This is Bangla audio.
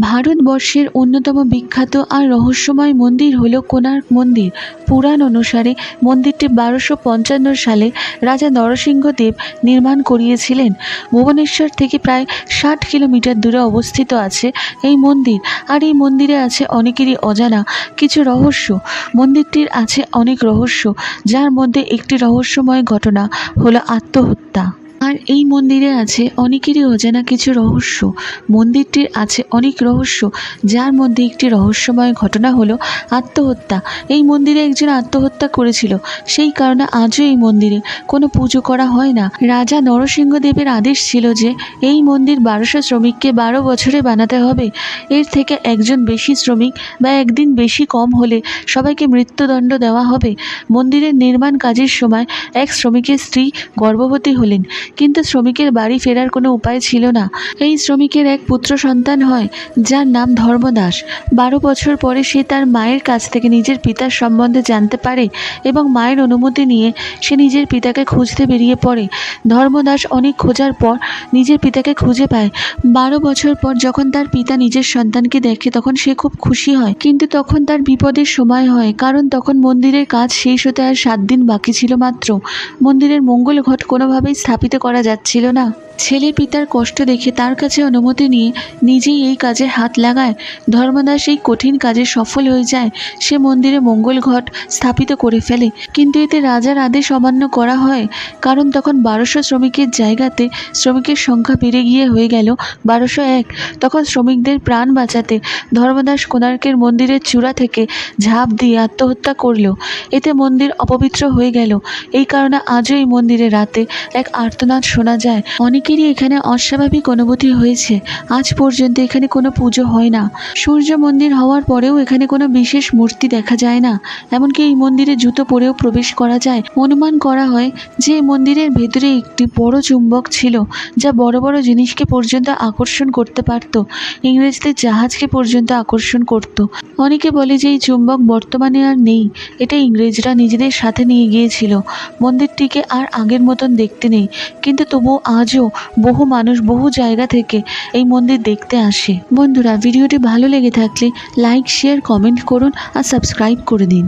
ভারতবর্ষের অন্যতম বিখ্যাত আর রহস্যময় মন্দির হল কোণার্ক মন্দির। পুরাণ অনুসারে মন্দিরটি বারোশো পঞ্চান্ন সালে রাজা নরসিংহদেব নির্মাণ করিয়েছিলেন। ভুবনেশ্বর থেকে প্রায় ষাট কিলোমিটার দূরে অবস্থিত আছে এই মন্দির। আর এই মন্দিরে আছে অনেকেরই অজানা কিছু রহস্য। মন্দিরটির আছে অনেক রহস্য, যার মধ্যে একটি রহস্যময় ঘটনা হলো আত্মহত্যা। আর এই মন্দিরে আছে অনেকেরই অজানা কিছু রহস্য। মন্দিরটির আছে অনেক রহস্য, যার মধ্যে একটি রহস্যময় ঘটনা হলো আত্মহত্যা। এই মন্দিরে একজন আত্মহত্যা করেছিল। সেই কারণে আজও এই মন্দিরে কোনো পুজো করা হয় না। রাজা নরসিংহদেবের আদেশ ছিল যে, এই মন্দির বারোশো শ্রমিককে বারো বছরে বানাতে হবে। এর থেকে একজন বেশি শ্রমিক বা একদিন বেশি কম হলে সবাইকে মৃত্যুদণ্ড দেওয়া হবে। মন্দিরের নির্মাণ কাজের সময় এক শ্রমিকের স্ত্রী গর্ভবতী হলেন। কিন্তু শ্রমিকের বাড়ি ফেরার কোনো উপায় ছিল না। এই শ্রমিকের এক পুত্র সন্তান হয়, যার নাম ধর্মদাস। বারো বছর পরে সে তার মায়ের কাছ থেকে নিজের পিতার সম্বন্ধে জানতে পারে এবং মায়ের অনুমতি নিয়ে সে নিজের পিতাকে খুঁজতে বেরিয়ে পড়ে। ধর্মদাস অনেক খোঁজার পর নিজের পিতাকে খুঁজে পায়। বারো বছর পর যখন তার পিতা নিজের সন্তানকে দেখে তখন সে খুব খুশি হয়। কিন্তু তখন তার বিপদের সময় হয়, কারণ তখন মন্দিরের কাজ শেষ হতে আর সাত দিন বাকি ছিল মাত্র। মন্দিরের মঙ্গল ঘট কোনোভাবেই স্থাপিত করা যাচ্ছিল না। ছেলে পিতার কষ্ট দেখে তার কাছে অনুমতি নিয়ে নিজেই এই কাজে হাত লাগায়। ধর্মদাস এই কঠিন কাজে সফল হয়ে যায়। সে মন্দিরে মঙ্গল ঘট স্থাপিত করে ফেলে। কিন্তু এতে রাজার আদেশ অমান্য করা হয়। কারণ তখন বারোশো শ্রমিকের জায়গাতে শ্রমিকের সংখ্যা বেড়ে গিয়ে হয়ে গেল বারোশো এক। তখন শ্রমিকদের প্রাণ বাঁচাতে ধর্মদাস কোণার্কের মন্দিরের চূড়া থেকে ঝাঁপ দিয়ে আত্মহত্যা করল। এতে মন্দির অপবিত্র হয়ে গেল। এই কারণে আজও এই মন্দিরে রাতে এক আর্তনাদ শোনা যায়, অনেকেরই এখানে অস্বাভাবিক অনুভূতি হয়েছে। আজ পর্যন্ত এখানে কোনো পুজো হয় না। সূর্য মন্দির হওয়ার পরেও এখানে কোনো বিশেষ মূর্তি দেখা যায় না। এমনকি এই মন্দিরে জুতো পরেও প্রবেশ করা যায়। অনুমান করা হয় যে এই মন্দিরের ভেতরে একটি বড় চুম্বক ছিল, যা বড় বড় জিনিসকে পর্যন্ত আকর্ষণ করতে পারত। ইংরেজদের জাহাজকে পর্যন্ত আকর্ষণ করত। অনেকে বলে যে এই চুম্বক বর্তমানে আর নেই। এটা ইংরেজরা নিজেদের সাথে নিয়ে গিয়েছিল। মন্দিরটিকে আর আগের মতন দেখতে নেই। কিন্তু তবুও আজও বহু মানুষ বহু জায়গা থেকে এই মন্দির দেখতে আসে। বন্ধুরা, ভিডিওটি ভালো লেগে থাকলে লাইক শেয়ার কমেন্ট করুন আর সাবস্ক্রাইব করে দিন।